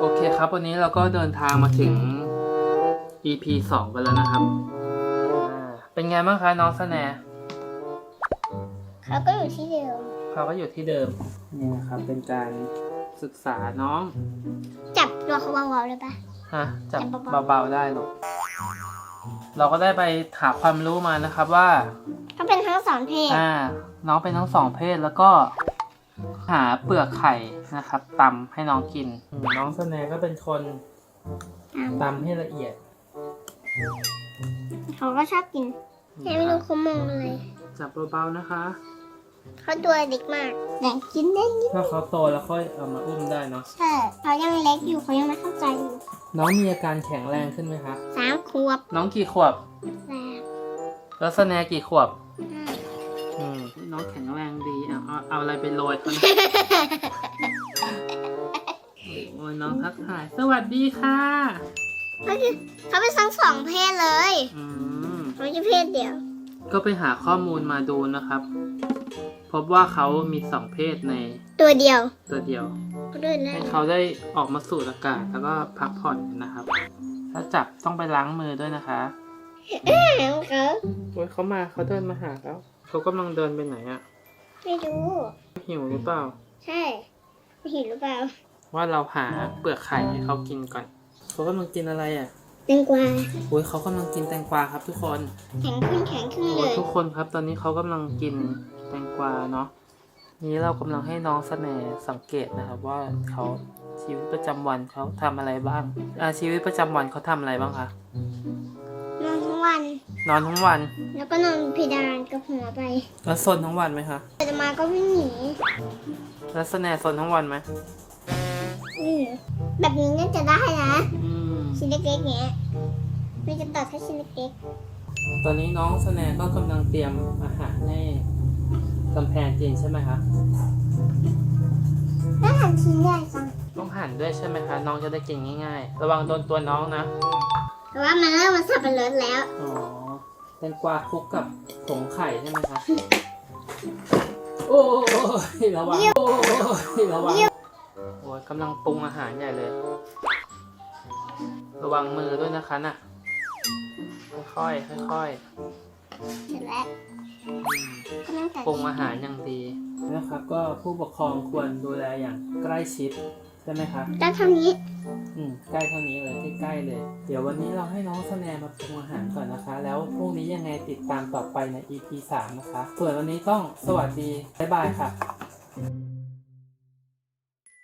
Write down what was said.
โอเคครับวันนี้เราก็เดินทางมาถึง EP สองกันแล้วนะครับอ่าเป็นไงบ้างคะน้องสแนร์เขาก็อยู่ที่เดิมเขาก็อยู่ที่เดิม นี่นะครับ เป็นการศึกษาน้องจับตัวเขาเบาๆเลยปะ ฮะจับจับเบาๆ เบาๆได้หรอกเราก็ได้ไปหาความรู้มานะครับว่าเขาเป็นทั้งสองเพศอ่าน้องเป็นทั้งสองเพศแล้วก็ หาเปลือกไข่นะครับตำให้น้องกิน น้องสแนร์ก็เป็นคนตำให้ละเอียด เขาก็ชอบกินแต่ไม่รู้เขามองอะไร จับเบาๆนะคะ เขาตัวเด็กมากแต่กินได้นิดถ้าเขาโตแล้วค่อยเอามาอุ้มได้เนาะใช่เขายังเล็กอยู่เขายังไม่เข้าใจอยู่ น้องมีอาการแข็งแรงขึ้นไหมคะสามขวบ น้องกี่ขวบแสบแล้วสแนร์กี่ขวบห้าอืม น้องแข็งแรงดีเอาเอาเอาอะไรไปโรยเขานโอ้ยน้องทักทาย สวัสดีค่ะก็คือเขาเป็นทั้งสองเพศเลยอืม เขาไม่ใช่เพศเดียว ก็ไปหาข้อมูลมาดูนะครับ พบว่าเขามีสองเพศในตัวเดียวตัวเดียว เขาเดินได้ให้เขาได้ออกมาสูดอากาศแล้วก็พักผ่อนนะครับ ถ้าจับต้องไปล้างมือด้วยนะคะของเขาโอ้ยเขามาเขาเดินมาหาแล้ว เขากำลังเดินไปไหนอะไม่รู้ หิวหรือเปล่า ใช่ไม่เห็นหรือเปล่า ว่าเราหาเปลือกไข่ให้เขากินก่อน เขากำลังกินอะไรอะแตงกวาโอ้ยเขากำลังกินแตงกวาครับทุกคนแข็งขึ้นแข็งขึ้นเลโอ้ยยทุกคนครับตอนนี้เขากำลังกินแตงกวาเนาะ นี้เรากำลังให้น้องสแนร์สังเกตนะครับ ว่าเขาชีวิตประจำวันเขาทำอะไรบ้างอ่าชีวิตประจำวันเขาทำอะไรบ้างคะนอนทั้ง วัน นอนทั้งวัน แล้วก็นอนเพดานกับหัวไปแล้วซนทั้งวันไหมคะแต่จะมาก็วิ่งหนีแล้วสแนร์ซนทั้งวันไหมอืมแบบนี้น่าจะได้นะ อืมชิ้นเล็กๆเนี้ยไม่จะตัดแค่ชิ้นเล็กตอนนี้น้องสแนร์ก็กำลังเตรียมอาหารให้กำแพงกินใช่ไหมคะๆน่าทานชิ้นใหญ่จังต้องหั่นด้วยใช่ไหมคะ น้องจะได้กินง่าย ๆ ระวังโดนตัวน้องนะ แต่ว่ามันเริ่มมาสับปะรดแล้ว อ๋อแตงกวาคลุกกับผงไข่ใช่ไหมคะโอ้ยระวังโอ้ยระวังโอ้ยกำลังปรุงอาหารใหญ่เลย ระวังมือด้วยนะคะน่ะค่อยๆค่อยเสร็จแล้วๆก็นั่งตัดปรุงอาหารอย่างดีนะครับก็ผู้ปกครองควรดูแลอย่างใกล้ชิด ใช่ไหมคะจะทำนี้ อืมใกล้เท่านี้เลยใกล้ๆเลย เดี๋ยววันนี้เราให้น้องสแนนมาปรุงอาหารก่อนนะคะ แล้วพรุ่งนี้ยังไงติดตามต่อไปใน EP 3 นะคะ ส่วนวันนี้ต้องสวัสดี บ๊ายบายค่ะ